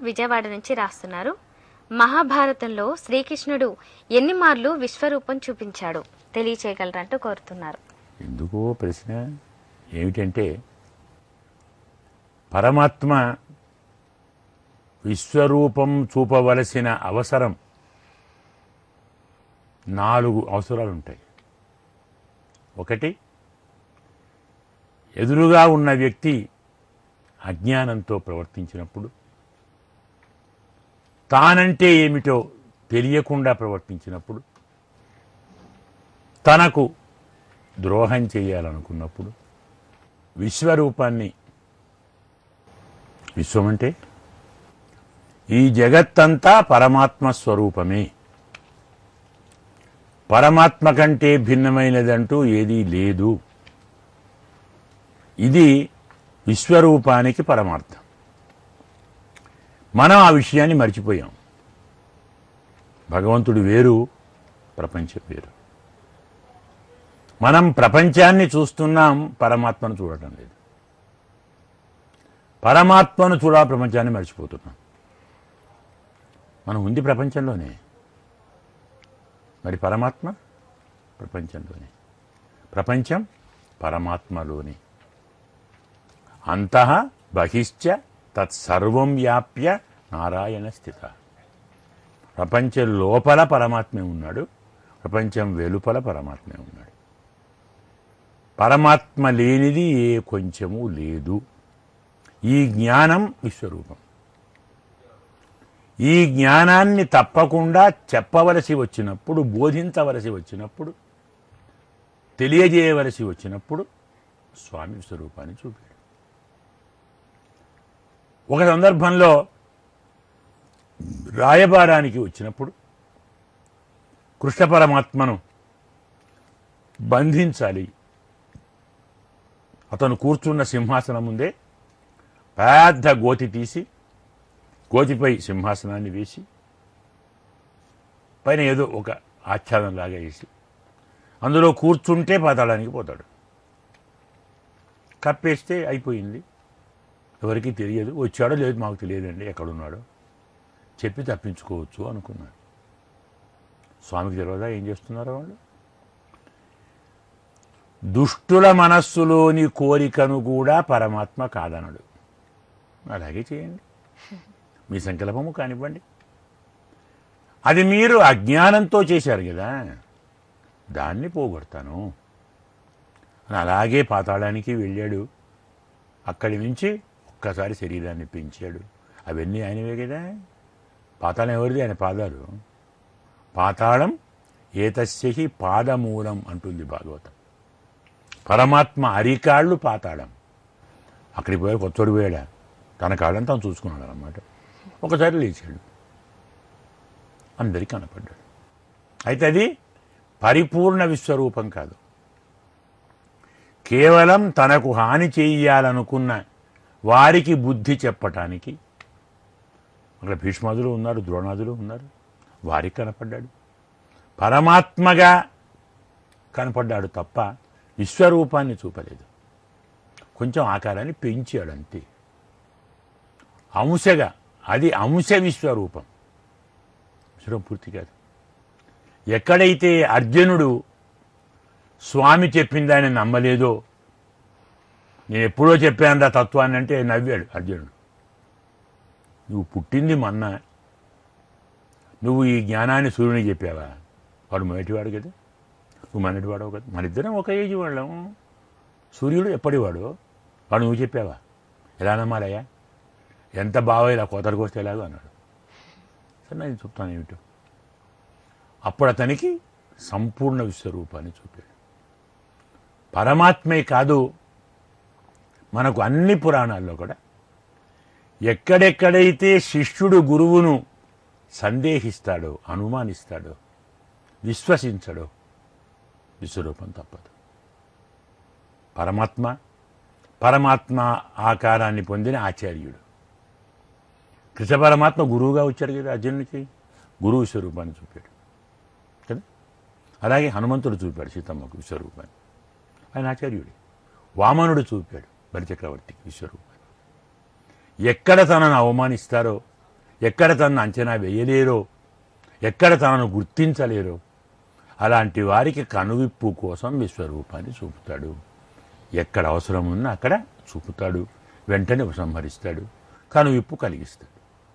విజయవాడ నుంచి రాస్తున్నారు. మహాభారతంలో శ్రీకృష్ణుడు ఎన్ని మార్లు విశ్వరూపం చూపించాడు తెలియచేయగలరంటూ కోరుతున్నారు. ఎందుకో ప్రశ్న? ఏమిటంటే పరమాత్మ విశ్వరూపం చూపవలసిన అవసరం నాలుగు అవసరాలు ఉంటాయి ఒకటి ఎదురుగా ఉన్న వ్యక్తి అజ్ఞానంతో ప్రవర్తించినప్పుడు తానంటే ఏమిటో తెలియకుండా ప్రవర్తించినప్పుడు తనకు ద్రోహం చేయాలనుకున్నప్పుడు విశ్వరూపాన్ని విశ్వమంటే ఈ జగత్తంతా పరమాత్మ స్వరూపమే. పరమాత్మ కంటే భిన్నమైనదంటూ ఏదీ లేదు. ఇది విశ్వరూపానికి పరమార్థం. మనం ఆ విషయాన్ని మర్చిపోయాం. భగవంతుడు వేరు ప్రపంచం వేరు. మనం ప్రపంచాన్ని చూస్తున్నాం పరమాత్మను చూడటం లేదు. పరమాత్మను చూడ ప్రపంచాన్ని మర్చిపోతున్నాం. మనం ఉంది ప్రపంచంలోనే. మరి పరమాత్మ? ప్రపంచంలోనే. ప్రపంచం పరమాత్మలోనే. అంతః బహిశ్చ తత్సర్వం వ్యాప్య నారాయణ స్థిత. ప్రపంచం లోపల పరమాత్మే ఉన్నాడు ప్రపంచం వెలుపల పరమాత్మే ఉన్నాడు. పరమాత్మ లేనిది ఏ కొంచెము లేదు. ఈ జ్ఞానం విశ్వరూపం. ఈ జ్ఞానాన్ని తప్పకుండా చెప్పవలసి వచ్చినప్పుడు బోధించవలసి వచ్చినప్పుడు తెలియజేయవలసి వచ్చినప్పుడు స్వామి విశ్వరూపాన్ని చూపాడు ఒక సందర్భంలో రాయబారానికి వచ్చినప్పుడు కృష్ణ పరమాత్మను బంధించాలి. అతను కూర్చున్న సింహాసనం ముందే పెద్ద గోతి తీసి గోతిపై సింహాసనాన్ని వేసి పైన ఏదో ఒక ఆచ్ఛాదం లాగా వేసి అందులో కూర్చుంటే పాతాళానికి పోతాడు. కప్పేస్తే అయిపోయింది. ఎవరికి తెలియదు. వచ్చాడో లేదు మాకు తెలియదండి. ఎక్కడున్నాడో. చెప్పి తప్పించుకోవచ్చు అనుకున్నాడు. స్వామికి తెలియదా ఏం చేస్తున్నారో వాళ్ళు? దుష్టుల మనస్సులోని కోరికను కూడా పరమాత్మ కాదనడు. అలాగే చేయండి. మీ సంకల్పము కానివ్వండి. అది మీరు అజ్ఞానంతో చేశారు కదా. దాన్ని పోగొడతాను. అలాగే పాతాళానికి వెళ్ళాడు. అక్కడి నుంచి ఒక్కసారి శరీరాన్ని పెంచాడు. అవన్నీ ఆయనవే కదా. పాతాళం ఎవరిది? ఆయన పాదాలు. పాతాళం ఏతస్యహి పాదమూలం అంటుంది భాగవతం. పరమాత్మ అరికాళ్ళు పాతాళం. అక్కడికి పోయాడు కొత్తోడు పోయాడా? తన కాళ్ళని తాను చూసుకున్నాడు అనమాట ఒకసారి లేచాడు. అందరికీ కనపడ్డాడు. అయితే అది పరిపూర్ణ విశ్వరూపం కాదు. కేవలం తనకు హాని చేయాలనుకున్న వారికి బుద్ధి చెప్పటానికి. అక్కడ భీష్మాదులు ఉన్నారు ద్రోణాదులు ఉన్నారు. వారికి కనపడ్డాడు. పరమాత్మగా కనపడ్డాడు తప్ప విశ్వరూపాన్ని చూపలేదు. కొంచెం ఆకారాన్ని పెంచాడు అంతే. అంశగా అది అంశ విశ్వరూపం. విశ్వరూపం పూర్తి కాదు. ఎక్కడైతే అర్జునుడు స్వామి చెప్పిందని నమ్మలేదో నేను ఎప్పుడో చెప్పాను తత్వాన్ని అంటే నవ్వాడు అర్జునుడు. నువ్వు పుట్టింది మన్న. నువ్వు ఈ జ్ఞానాన్ని సూర్యునికి చెప్పావా? వాడు మొదటివాడు కదా. నువ్వు మొన్నటివాడవు కదా. మన ఇద్దరం ఒక ఏజ్ వాళ్ళం. సూర్యుడు ఎప్పటివాడు? వాడు నువ్వు చెప్పావా? ఎలా నమ్మాలయ్యా? ఎంత బాగా ఇలా కోతలకు వస్తే ఎలాగో అన్నాడు. సరే నేను చెప్తాను ఏమిటో. అప్పుడు అతనికి సంపూర్ణ విశ్వరూపాన్ని చూపాడు. పరమాత్మే కాదు మనకు అన్ని పురాణాల్లో కూడా. ఎక్కడెక్కడైతే శిష్యుడు గురువును సందేహిస్తాడో అనుమానిస్తాడో విశ్వసించడో విశ్వరూపం తప్పదు. పరమాత్మ పరమాత్మ ఆకారాన్ని పొందిన ఆచార్యుడు. కృష్ణ పరమాత్మ గురువుగా వచ్చాడు కదా అర్జునుడికి గురువు స్వరూపాన్ని చూపాడు. కదా? అలాగే హనుమంతుడు చూపాడు సీతమ్మకు విశ్వరూపాన్ని. ఆయన ఆచార్యుడు. వామనుడు చూపాడు. బలిచక్రవర్తి విశ్వరూప ఎక్కడ తనను అవమానిస్తారో ఎక్కడ తనను అంచనా వేయలేరో ఎక్కడ తనను గుర్తించలేరో అలాంటి వారికి కనువిప్పు కోసం విశ్వరూపాన్ని చూపుతాడు. ఎక్కడ అవసరం ఉన్నా అక్కడ చూపుతాడు. వెంటనే ఉపసంహరిస్తాడు. కనువిప్పు కలిగిస్తాడు.